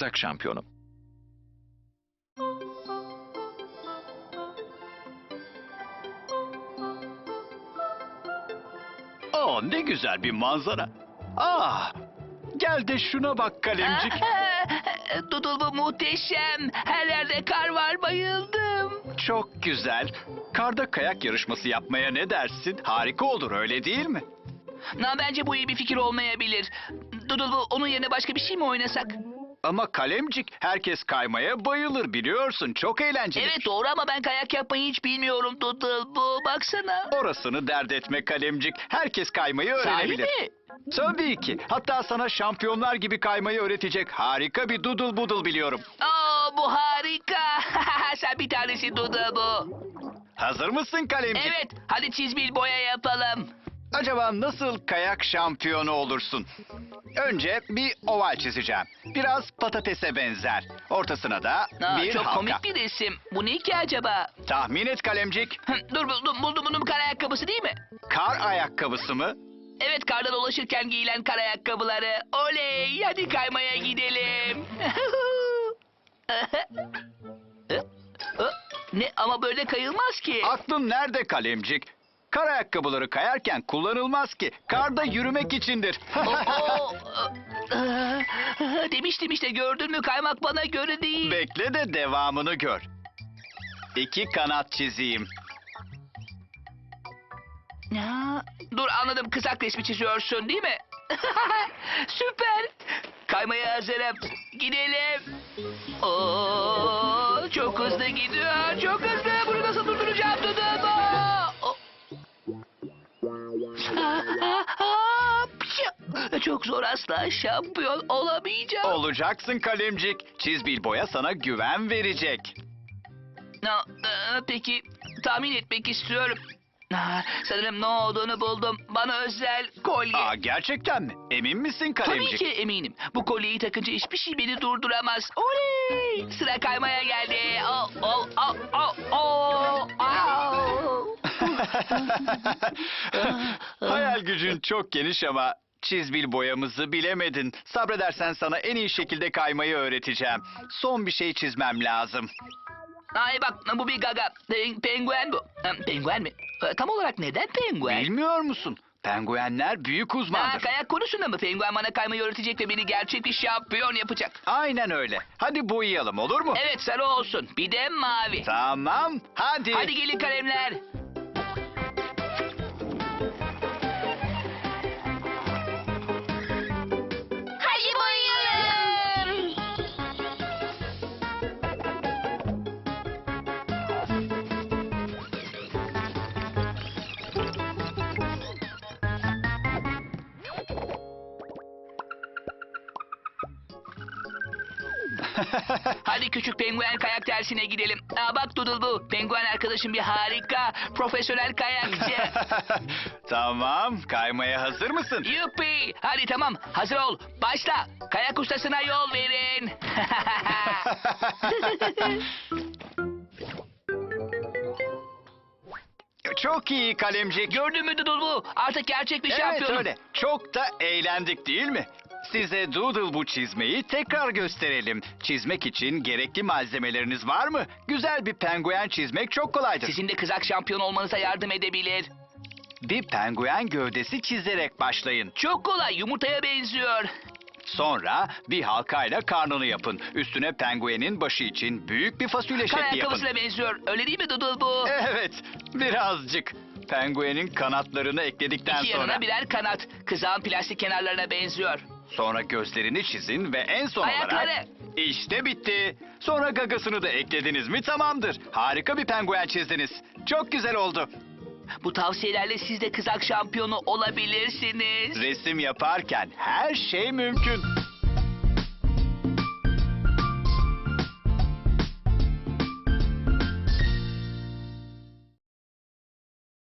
kızak şampiyonu. Aa ne güzel bir manzara. Ah gel de şuna bak kalemcik. Dudul bu muhteşem. Her yerde kar var bayıldım. Çok güzel. Karda kayak yarışması yapmaya ne dersin? Harika olur öyle değil mi? Na bence bu iyi bir fikir olmayabilir. Dudul bu onun yerine başka bir şey mi oynasak? Ama kalemcik herkes kaymaya bayılır biliyorsun. Çok eğlenceli. Evet doğru ama ben kayak yapmayı hiç bilmiyorum Dudul bu. Baksana. Orasını dert etme kalemcik. Herkes kaymayı Sahi öğrenebilir. mi? Tabii ki. Hatta sana şampiyonlar gibi kaymayı öğretecek harika bir doodle boodle biliyorum. Aa bu harika. Sen bir tanesi Dudul bu. Hazır mısın kalemcik? Evet hadi çizbil boya yapalım. Acaba nasıl kayak şampiyonu olursun? Önce bir oval çizeceğim. Biraz patatese benzer. Ortasına da Aa, bir çok halka. komik bir resim. Bu ne ki acaba? Tahmin et kalemcik. Hı, Dur buldum buldum bunun kar ayakkabısı değil mi? Kar ayakkabısı mı? Evet karda dolaşırken giyilen kar ayakkabıları. Oley hadi kaymaya gidelim. ne ama böyle kayılmaz ki. Aklın nerede kalemcik? Kar ayakkabıları kayarken kullanılmaz ki. Karda yürümek içindir. Demiştim işte gördün mü kaymak bana göre değil. Bekle de devamını gör. İki kanat çizeyim. Ya, dur anladım kızak resmi çiziyorsun değil mi? Süper. Kaymaya hazırım. Gidelim. Oo, çok hızlı gidiyor. Çok hızlı. Çok zor asla şampiyon olamayacağım. Olacaksın kalemcik. Çizbil boya sana güven verecek. Na, e, peki tahmin etmek istiyorum. Ah, sanırım ne olduğunu buldum. Bana özel kolye. Aa gerçekten mi? Emin misin Tabii kalemcik? ki eminim. Bu kolyeyi takınca hiçbir şey beni durduramaz. Oley! Sıra kaymaya geldi. Oh, oh, oh, oh, oh. Hayal gücün çok geniş ama çizbil boyamızı bilemedin. Sabredersen sana en iyi şekilde kaymayı öğreteceğim. Son bir şey çizmem lazım. Ay bak bu bir gaga. Pen- Penguen bu. Em, Penguen mi? E, Tam olarak neden penguen? Bilmiyor musun? Penguenler büyük Ha, uzmandır. kayak konusunda mı? Penguen bana kaymayı öğretecek ve beni gerçek bir şampiyon yapacak. Aynen öyle. Hadi boyayalım olur mu? Evet sarı olsun. Bir de mavi. Tamam. Hadi. Hadi gelin kalemler. Hadi küçük penguen kayak dersine gidelim. Aa, bak Doodle bu. Penguen arkadaşım bir harika. Profesyonel kayakçı. tamam. Kaymaya hazır mısın? Yuppi. Hadi tamam. Hazır ol. Başla. Kayak ustasına yol verin. Çok iyi kalemcik. Gördün mü Doodle bu? Artık gerçek bir Evet şampiyonum. öyle. Çok da eğlendik değil mi? Size Doodle bu çizmeyi tekrar gösterelim. Çizmek için gerekli malzemeleriniz var mı? Güzel bir penguen çizmek çok kolaydır. Sizin de kızak şampiyon olmanıza yardım edebilir. Bir penguen gövdesi çizerek başlayın. Çok kolay. Yumurtaya benziyor. Sonra bir halkayla karnını yapın. Üstüne penguenin başı için büyük bir fasulye Kar şekli yapın. ayakkabısına benziyor. Öyle değil mi Doodle bu? Evet, birazcık. Penguenin kanatlarını ekledikten İki sonra... yanına birer kanat. Kızağın plastik kenarlarına benziyor. Sonra gözlerini çizin ve en son Ayakları. olarak... İşte bitti. Sonra gagasını da eklediniz mi tamamdır. Harika bir penguen çizdiniz. Çok güzel oldu. Bu tavsiyelerle siz de kızak şampiyonu olabilirsiniz. Resim yaparken her şey mümkün.